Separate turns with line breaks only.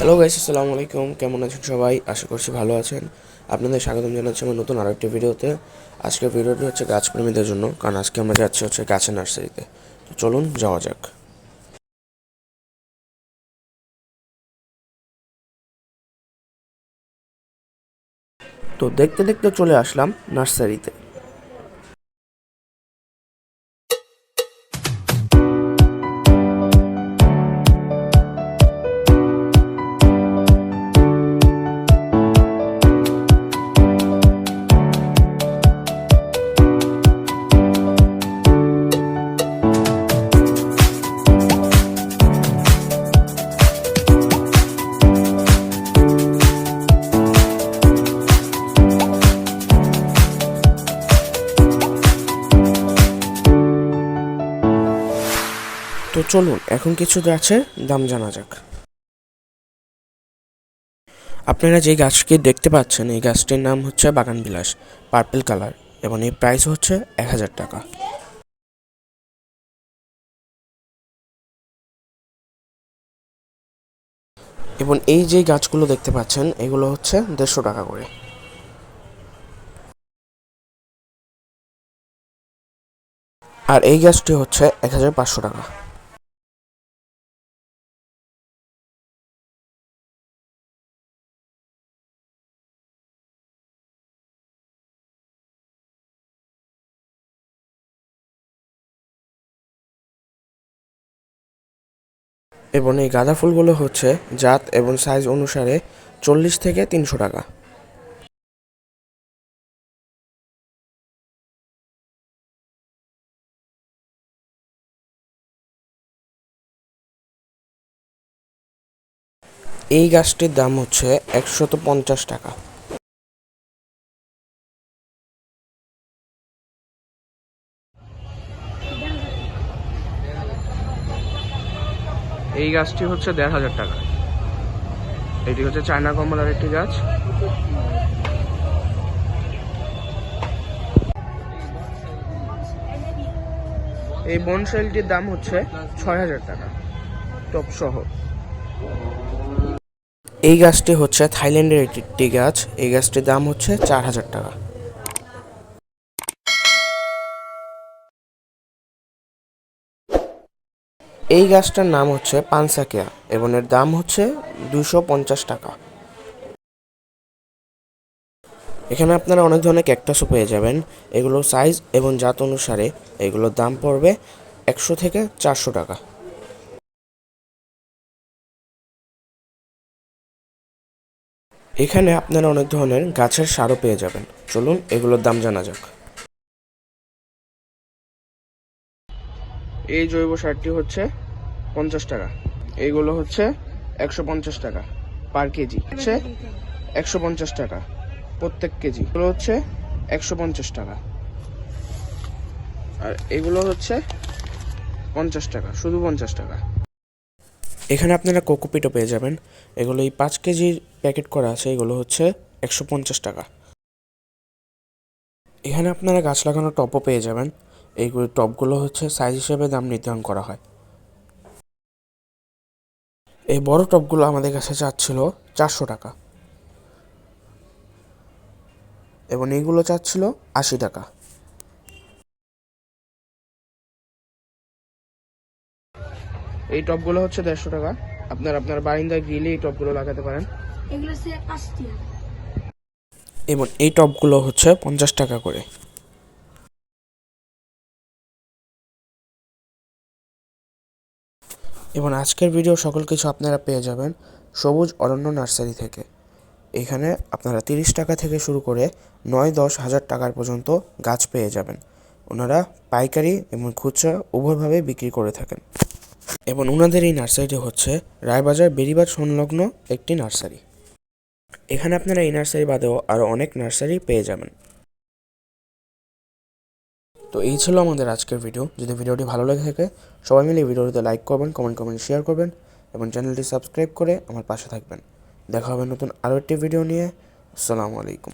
Hello guys আসসালামু আলাইকুম। কেমন আছেন সবাই? আশা করছি ভালো আছেন। আপনাদের স্বাগতম জানাচ্ছি আমার নতুন আরেকটি ভিডিওতে। আজকের ভিডিওটি হচ্ছে গাছপ্রেমীদের জন্য, কারণ আজকে আমরা যাচ্ছি হচ্ছে গাছের নার্সারিতে। তো চলুন, যাওয়া যাক। তো দেখতে দেখতে চলে আসলাম নার্সারিতে। তো চলুন, এখন কিছু গাছের দাম জানা যাক। আপনারা যে গাছকে দেখতে পাচ্ছেন, এই গাছটির নাম হচ্ছে বাগান বিলাস পার্পল কালার, এবং এর প্রাইস হচ্ছে এক হাজার টাকা। এবং এই যে গাছগুলো দেখতে পাচ্ছেন, এগুলো হচ্ছে দেড়শো টাকা করে। আর এই গাছটি হচ্ছে এক হাজার পাঁচশো টাকা। এবং এই গাঁদা ফুলগুলো হচ্ছে জাত এবং সাইজ অনুসারে চল্লিশ থেকে তিনশো টাকা। এই গাছটির দাম হচ্ছে একশত পঞ্চাশ টাকা। এই গাছটি হচ্ছে দেড় হাজার টাকা। এটি হচ্ছে চায়না কমলার একটি গাছ। এই বনশাইলটির দাম হচ্ছে ছয় হাজার টাকা, টপ সহ। এই গাছটি হচ্ছে থাইল্যান্ডের একটি গাছ। এই গাছটির দাম হচ্ছে চার হাজার টাকা। এই গাছটার নাম হচ্ছে পানসাকিয়া এবং এর দাম হচ্ছে দুশো পঞ্চাশ টাকা। এখানে আপনারা অনেক ধরনের ক্যাকটাসও পেয়ে যাবেন। এগুলো সাইজ এবং জাত অনুসারে এগুলোর দাম পড়বে একশো থেকে চারশো টাকা। এখানে আপনারা অনেক ধরনের গাছের সারও পেয়ে যাবেন। চলুন এগুলোর দাম জানা যাক। এই জৈব সারটি হচ্ছে পঞ্চাশ টাকা। এইগুলো হচ্ছে একশো পঞ্চাশ টাকা পার কেজি। হচ্ছে একশো পঞ্চাশ টাকা প্রত্যেক কেজি। এগুলো হচ্ছে একশো পঞ্চাশ টাকা। আর এগুলো হচ্ছে পঞ্চাশ টাকা, শুধু পঞ্চাশ টাকা। এখানে আপনারা কোকোপিটও পেয়ে যাবেন। এগুলো এই পাঁচ কেজির প্যাকেট করা আছে, এগুলো হচ্ছে একশো পঞ্চাশ টাকা। এখানে আপনারা গাছ লাগানোর টপও পেয়ে যাবেন। এইগুলো টপগুলো হচ্ছে সাইজ হিসেবে দাম নির্ধারণ করা হয়। এই বড় টপগুলো আমাদের কাছে চাচ্ছিল চারশো টাকা। এবং এইগুলো চাচ্ছিল আশি টাকা। এই টপগুলো হচ্ছে দেড়শো টাকা। আপনার আপনার বারিন্দায় গ্রিলে এই টপগুলো লাগাতে পারেন।
এগুলো হচ্ছে
এবং এই টপগুলো হচ্ছে পঞ্চাশ টাকা করে। এবং আজকের ভিডিও সকল কিছু আপনারা পেয়ে যাবেন সবুজ অরণ্য নার্সারি থেকে। এখানে আপনারা তিরিশ টাকা থেকে শুরু করে নয়, দশ হাজার টাকার পর্যন্ত গাছ পেয়ে যাবেন। ওনারা পাইকারি এবং খুচরা উভয়ভাবে বিক্রি করে থাকেন। এবং ওনাদের এই নার্সারিটি হচ্ছে রায়বাজার বেরিবাজ সংলগ্ন একটি নার্সারি। এখানে আপনারা এই নার্সারি বাদেও আরও অনেক নার্সারি পেয়ে যাবেন। তো এই ছিল আমাদের আজকের ভিডিও যদি ভিডিওটি ভালো লেগে থাকে, সবাই মিলে ভিডিওটিতে লাইক করবেন কমেন্ট কমেন্ট শেয়ার করবেন এবং চ্যানেলটি সাবস্ক্রাইব করে আমার পাশে থাকবেন। দেখা হবে নতুন আরও একটি ভিডিও নিয়ে। আসসালামু আলাইকুম।